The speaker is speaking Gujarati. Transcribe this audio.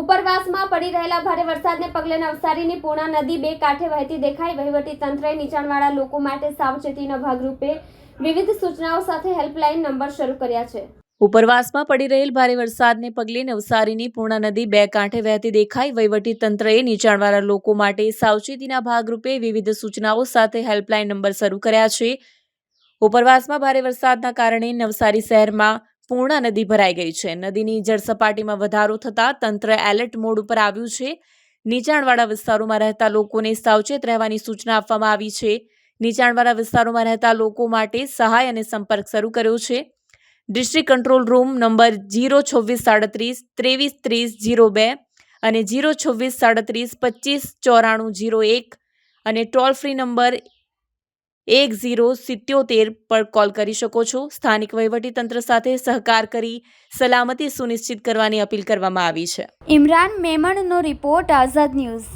ઉપરવાસમાં પડી રહેલા ભારે વરસાદને પગલે નવસારીની પૂર્ણા નદી બે કાંઠે વહેતી દેખાઈ. વહીવટી તંત્રએ નીચાણવાળા લોકો માટે સાવચેતીના ભાગરૂપે વિવિધ સૂચનાઓ સાથે હેલ્પલાઇન નંબર શરૂ કર્યા છે. ઉપરવાસમાં પડી રહેલ ભારે વરસાદને પગલે નવસારીની પૂર્ણા નદી બે કાંઠે વહેતી દેખાઈ. વહીવટી તંત્રએ નીચાણવાળા લોકો માટે સાવચેતીના ભાગરૂપે વિવિધ સૂચનાઓ સાથે હેલ્પલાઇન નંબર શરૂ કર્યા છે. ઉપરવાસમાં ભારે વરસાદના કારણે નવસારી શહેરમાં પૂર્ણા નદી ભરાઈ ગઈ છે. નદીની જળસપાટીમાં વધારો થતાં તંત્ર એલર્ટ મોડ ઉપર આવ્યું છે. નીચાણવાળા વિસ્તારોમાં રહેતા લોકોને સાવચેત રહેવાની સૂચના આપવામાં આવી છે. નીચાણવાળા વિસ્તારોમાં રહેતા લોકો માટે સહાય અને સંપર્ક શરૂ કર્યો છે. District control room number zero છવ્વીસ સાડત્રીસ ત્રેવીસ ત્રીસ જીરો બે અને જીરો છવ્વીસ સાડત્રીસ પચીસ ચોરાણું જીરો એક અને ટોલ ફ્રી નંબર એક ઝીરો સિત્યોતેર પર કોલ કરી શકો છો. સ્થાનિક વહીવટીતંત્ર સાથે સહકાર કરી સલામતી સુનિશ્ચિત કરવાની અપીલ કરવામાં આવી છે. ઇમરાન મેમણનો રિપોર્ટ આઝાદ ન્યૂઝ.